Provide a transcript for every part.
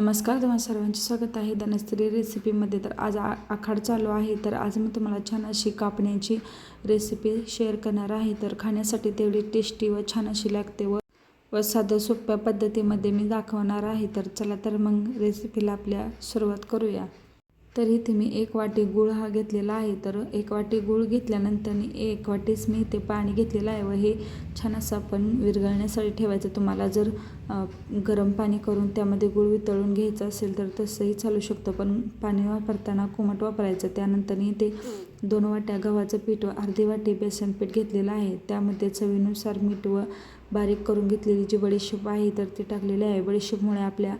नमस्कार तुम्हाला सर्वांचे स्वागत आहे धनस्त्री रेसिपीमध्ये. तर आज आ आखाड चालू आहे. तर आज मी तुम्हाला छान अशी कापण्याची रेसिपी शेअर करणार आहे. तर खाण्यासाठी तेवढी टेस्टी व छान अशी लागते व व साध्या सोप्या पद्धतीमध्ये मी दाखवणार आहे. तर चला तर मग रेसिपीला आपल्या सुरुवात करूया. तर इथे मी एक वाटी गूळ हा घेतलेला आहे. तर एक वाटी गूळ घेतल्यानंतर मी एक वाटीच मी इथे पाणी घेतलेलं आहे व हे छान असं आपण विरघळण्यासाठी ठेवायचं. तुम्हाला जर गरम पाणी करून त्यामध्ये गूळ वितळून घ्यायचं असेल तर तसंही चालू शकतं. पण पाणी वापरताना कोमट वापरायचं. त्यानंतर इथे दोन वाट्या गव्हाचं पीठ व अर्धी वाटी बेसन पीठ घेतलेलं आहे. त्यामध्ये चवीनुसार मीठ व बारीक करून घेतलेली जी बडीशेप आहे तर ती टाकलेली आहे. बडीशेपमुळे आपल्या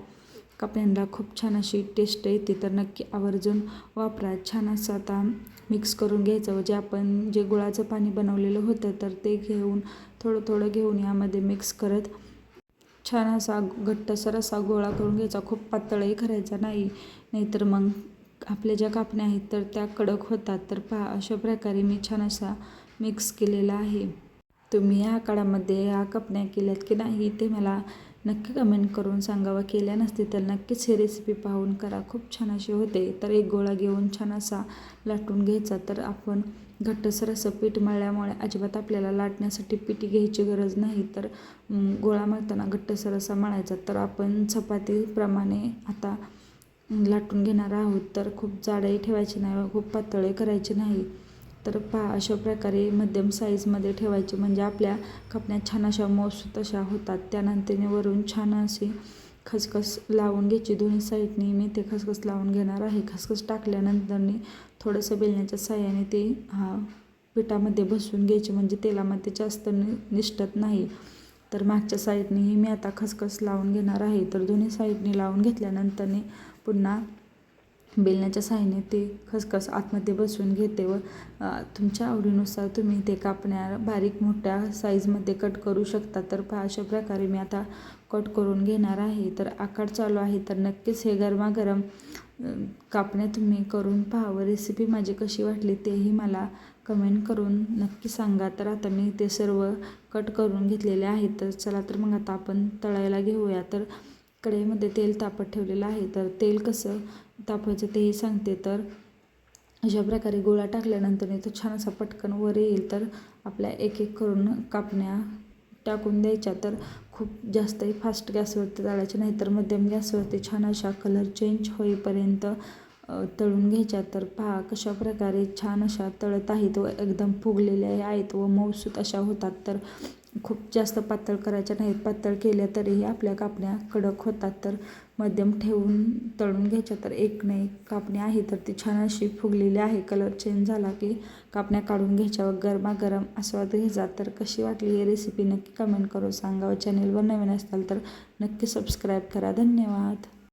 काप्यांना खूप छान अशी टेस्ट येते. तर नक्की आवर्जून वापरा. छान असं आता मिक्स करून घ्यायचं. व जे आपण जे गुळाचं पाणी बनवलेलं होतं तर ते घेऊन थोडं थोडं घेऊन यामध्ये मिक्स करत छान असा घट्टसर असा गोळा करून घ्यायचा. खूप पातळही करायचा नाही. नाहीतर मग आपल्या ज्या कापण्या आहेत तर त्या कडक होतात. तर पहा अशा प्रकारे मी छान असा मिक्स केलेला आहे. तुम्ही या काळामध्ये या कापण्या केल्यात की नाही ते मला नक्की कमेंट करून सांगावा. केल्या नसतील तर नक्कीच ही रेसिपी पाहून करा. खूप छान अशी होते. तर एक गोळा घेऊन छान असा लाटून घ्यायचा. तर आपण घट्टसर असं पीठ मळल्यामुळे अजिबात आपल्याला लाटण्यासाठी पिठी घ्यायची गरज नाही. तर गोळा मळताना घट्टसर असा मळायचा. तर आपण चपातीप्रमाणे आता लाटून घेणार आहोत. तर खूप जाडही ठेवायची नाही व खूप पातळे करायची नाही. तर पहा अशा प्रकारे मध्यम साईजमध्ये ठेवायची. म्हणजे आपल्या कापण्या छान अशा मौसूत अशा होतात. त्यानंतर वरून छान अशी खसखस लावून घ्यायची. दोन्ही साईडने मी ते खसखस लावून घेणार आहे. खसखस टाकल्यानंतरनी थोडंसं बेलण्याच्या साह्याने ते हा पिठामध्ये बसवून घ्यायची. म्हणजे तेलामध्ये जास्त नि निष्ठत नाही. तर मागच्या साईडनेही मी आता खसखस लावून घेणार आहे. तर दोन्ही साईडने लावून घेतल्यानंतरनी पुन्हा बेलण्याच्या साहाय्याने ते खसखस आतमध्ये बसवून घेते व तुमच्या आवडीनुसार तुम्ही ते कापण्या बारीक मोठ्या साईजमध्ये कट करू शकता. तर पहा अशा प्रकारे मी आता कट करून घेणार आहे. तर आकार चालू आहे. तर नक्कीच हे गरमागरम कापण्या तुम्ही करून पहा व रेसिपी माझी कशी वाटली तेही मला कमेंट करून नक्की सांगा. तर आता मी ते सर्व कट करून घेतलेले आहेत. तर चला तर मग आता आपण तळायला घेऊया. तर कढईमध्ये तेल तापत ठेवलेलं आहे. तर तेल कसं तापायचं तेही सांगते तर अशा प्रकारे गोळा टाकल्यानंतर तो छान असा पटकन वर येईल तर आपल्या एक एक करून कापण्या टाकून द्यायच्या. तर खूप जास्तही फास्ट गॅसवरती तळायच्या नाही तर मध्यम गॅसवरती छान अशा कलर चेंज होईपर्यंत तळून घ्यायच्या. तर पहा कशा प्रकारे छान अशा तळत आहेत व एकदम फुगलेल्या आहेत व मऊसूत अशा होतात. तर खूप जास्त पातळ करायच्या नाहीत. पातळ केल्या तरीही आपल्या कापण्या कडक होतात. तर मध्यम ठेवून तळून घ्यायच्या तर एक नाही कापणी आहे. तर ती छान अशी फुगलेली आहे. कलर चेंज झाला की कापण्या काढून घ्यायच्या. व गरमागरम आस्वाद घ्यायचा. तर कशी वाटली ही रेसिपी नक्की कमेंट करून सांगा. व चॅनेलवर नवीन असताल तर नक्की सबस्क्राईब करा. धन्यवाद.